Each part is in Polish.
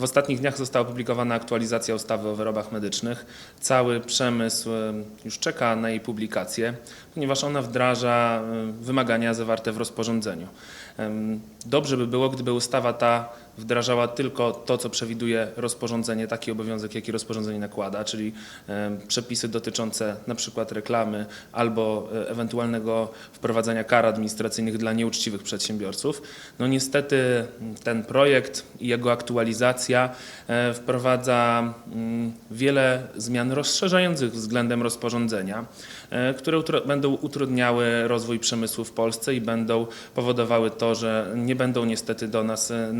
W ostatnich dniach została opublikowana aktualizacja ustawy o wyrobach medycznych. Cały przemysł już czeka na jej publikację, ponieważ ona wdraża wymagania zawarte w rozporządzeniu. Dobrze by było, gdyby ustawa ta wdrażała tylko to, co przewiduje rozporządzenie, taki obowiązek, jaki rozporządzenie nakłada, czyli przepisy dotyczące na przykład reklamy albo e, ewentualnego wprowadzania kar administracyjnych dla nieuczciwych przedsiębiorców. No niestety ten projekt i jego aktualizacja e, wprowadza wiele zmian rozszerzających względem rozporządzenia, e, które będą utrudniały rozwój przemysłu w Polsce i będą powodowały to, że nie będą niestety do nas e,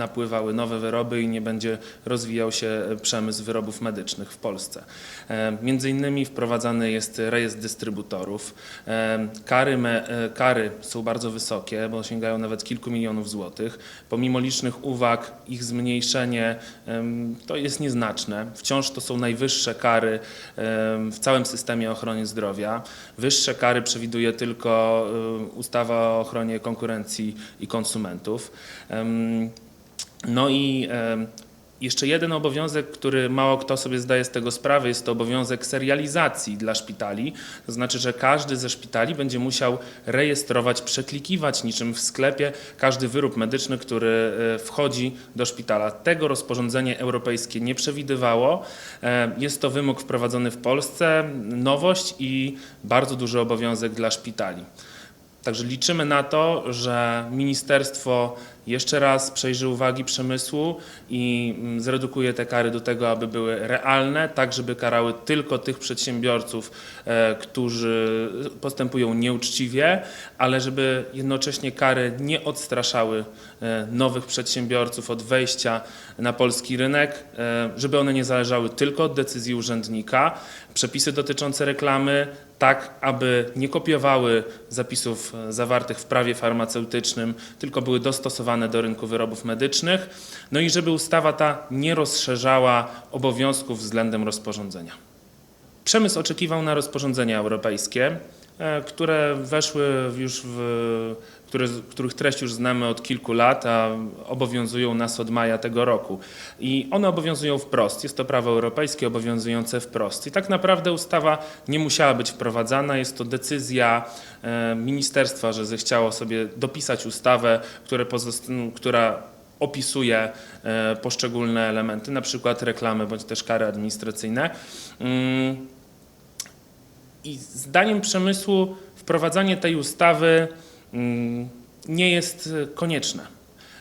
napływały nowe wyroby i nie będzie rozwijał się e, przemysł wyrobów medycznych w Polsce. E, Między innymi wprowadzany jest rejestr dystrybutorów. E, Kary, me, kary są bardzo wysokie, bo sięgają nawet kilku milionów złotych. Pomimo licznych uwag, ich zmniejszenie to jest nieznaczne. Wciąż to są najwyższe kary w całym systemie ochrony zdrowia. Wyższe kary przewiduje tylko ustawa o ochronie konkurencji i konsumentów. No i jeszcze jeden obowiązek, który mało kto sobie zdaje z tego sprawę, jest to obowiązek serializacji dla szpitali. To znaczy, że każdy ze szpitali będzie musiał rejestrować, przeklikiwać niczym w sklepie każdy wyrób medyczny, który e, wchodzi do szpitala. Tego rozporządzenie europejskie nie przewidywało. Jest to wymóg wprowadzony w Polsce, nowość i bardzo duży obowiązek dla szpitali. Także liczymy na to, że ministerstwo jeszcze raz przejrzy uwagi przemysłu i mm, zredukuje te kary do tego, aby były realne, tak żeby karały tylko tych przedsiębiorców, e, którzy postępują nieuczciwie, ale żeby jednocześnie kary nie odstraszały e, nowych przedsiębiorców od wejścia na polski rynek, e, żeby one nie zależały tylko od decyzji urzędnika. Przepisy dotyczące reklamy tak, aby nie kopiowały zapisów zawartych w prawie farmaceutycznym, tylko były dostosowane do rynku wyrobów medycznych. No i żeby ustawa ta nie rozszerzała obowiązków względem rozporządzenia. Przemysł oczekiwał na rozporządzenia europejskie, e, które weszły już w, które, których treść już znamy od kilku lat, a obowiązują nas od maja tego roku. I one obowiązują wprost. Jest to prawo europejskie obowiązujące wprost. I tak naprawdę ustawa nie musiała być wprowadzana. Jest to decyzja e, ministerstwa, że zechciało sobie dopisać ustawę, która opisuje e, poszczególne elementy, na przykład reklamy bądź też kary administracyjne. Mm, I zdaniem przemysłu wprowadzanie tej ustawy mm, nie jest konieczne.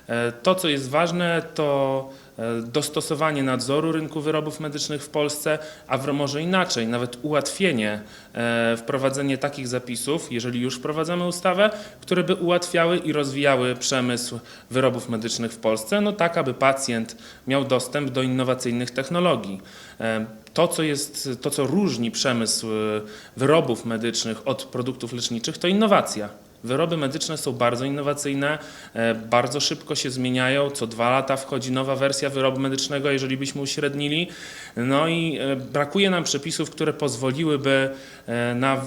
E, To, co jest ważne, to dostosowanie nadzoru rynku wyrobów medycznych w Polsce, a może inaczej, nawet ułatwienie, e, wprowadzenie takich zapisów, jeżeli już wprowadzamy ustawę, które by ułatwiały i rozwijały przemysł wyrobów medycznych w Polsce, no tak, aby pacjent miał dostęp do innowacyjnych technologii. E, To, co jest, to, co różni przemysł e, wyrobów medycznych od produktów leczniczych, to innowacja. Wyroby medyczne są bardzo innowacyjne, e, bardzo szybko się zmieniają. Co dwa lata wchodzi nowa wersja wyrobu medycznego, jeżeli byśmy uśrednili. No i e, brakuje nam przepisów, które pozwoliłyby e, na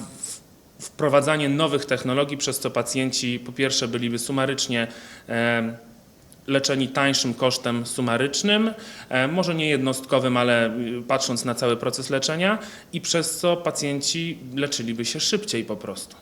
wprowadzanie nowych technologii, przez co pacjenci po pierwsze byliby sumarycznie leczeni tańszym kosztem sumarycznym, może nie jednostkowym, ale y, patrząc na cały proces leczenia i przez co pacjenci leczyliby się szybciej po prostu.